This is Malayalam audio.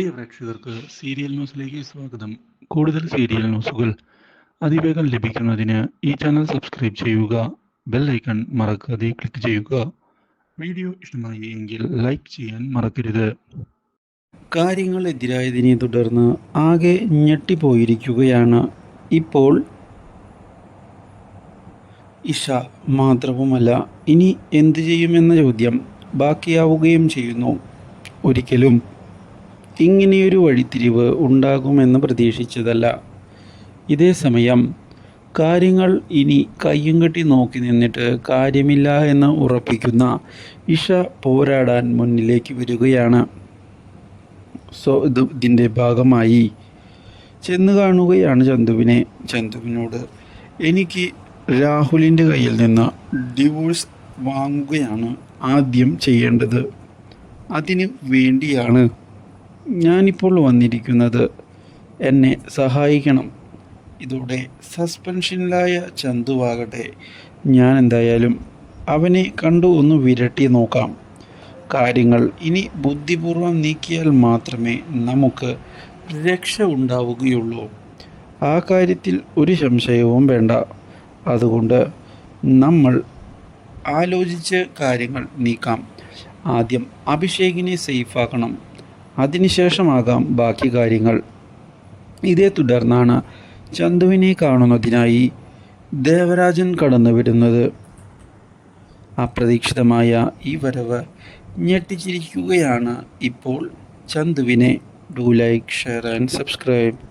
പ്രിയ പ്രേക്ഷകർക്ക് സീരിയൽ ന്യൂസിലേക്ക് സ്വാഗതം. കൂടുതൽ സീരിയൽ ന്യൂസുകൾ അതിവേഗം ലഭിക്കുന്നതിന് ഈ ചാനൽ സബ്സ്ക്രൈബ് ചെയ്യുക ബെൽ ഐക്കൺ മറക്കാതെ ക്ലിക്ക് ചെയ്യുക. വീഡിയോ ഇഷ്ടമായി എങ്കിൽ ലൈക്ക് ചെയ്യാൻ മറക്കരുത്. കാര്യങ്ങൾ എതിരായതിനെ തുടർന്ന് ആകെ ഞെട്ടിപ്പോയിരിക്കുകയാണ് ഇപ്പോൾ ഇഷ മാത്രവുമല്ല ഇനി എന്തു ചെയ്യുമെന്ന ചോദ്യം ബാക്കിയാവുകയും ചെയ്യുന്നു. ഒരിക്കലും ഇങ്ങനെയൊരു വഴിത്തിരിവ് ഉണ്ടാകുമെന്ന് പ്രതീക്ഷിച്ചതല്ല. ഇതേ സമയം കാര്യങ്ങൾ ഇനി കയ്യും കെട്ടി നോക്കി നിന്നിട്ട് കാര്യമില്ല എന്ന് ഉറപ്പിക്കുന്ന ഇഷ പോരാടാൻ മുന്നിലേക്ക് വരികയാണ്. സോ ഇത് ഇതിന്റെ ഭാഗമായി ചെന്ന് കാണുകയാണ് ചന്തുവിനെ. ചന്തുവിനോട് എനിക്ക് രാഹുലിന്റെ കയ്യിൽ നിന്ന് ഡിവോഴ്സ് വാങ്ങുകയാണ് ആദ്യം ചെയ്യേണ്ടത്. അതിന് വേണ്ടിയാണ് ഞാനിപ്പോൾ വന്നിരിക്കുന്നത് എന്നെ സഹായിക്കണം. ഇതോടെ സസ്പെൻഷനിലായ ചന്തുവാകട്ടെ ഞാൻ എന്തായാലും അവനെ കണ്ടു ഒന്ന് വിരട്ടി നോക്കാം. കാര്യങ്ങൾ ഇനി ബുദ്ധിപൂർവം നീക്കിയാൽ മാത്രമേ നമുക്ക് രക്ഷ ഉണ്ടാവുകയുള്ളൂ. ആ കാര്യത്തിൽ ഒരു സംശയവും വേണ്ട. അതുകൊണ്ട് നമ്മൾ ആലോചിച്ച് കാര്യങ്ങൾ നീക്കാം. ആദ്യം അഭിഷേകിനെ സേഫാക്കണം. അതിനുശേഷമാകാം ബാക്കി കാര്യങ്ങൾ. ഇതേ തുടർന്നാണ് ചന്തുവിനെ കാണുന്നതിനായി ദേവരാജൻ കടന്നു വരുന്നത്. അപ്രതീക്ഷിതമായ ഈ വരവ് ഞെട്ടിച്ചിരിക്കുകയാണ് ഇപ്പോൾ ചന്തുവിനെ. Do like share and subscribe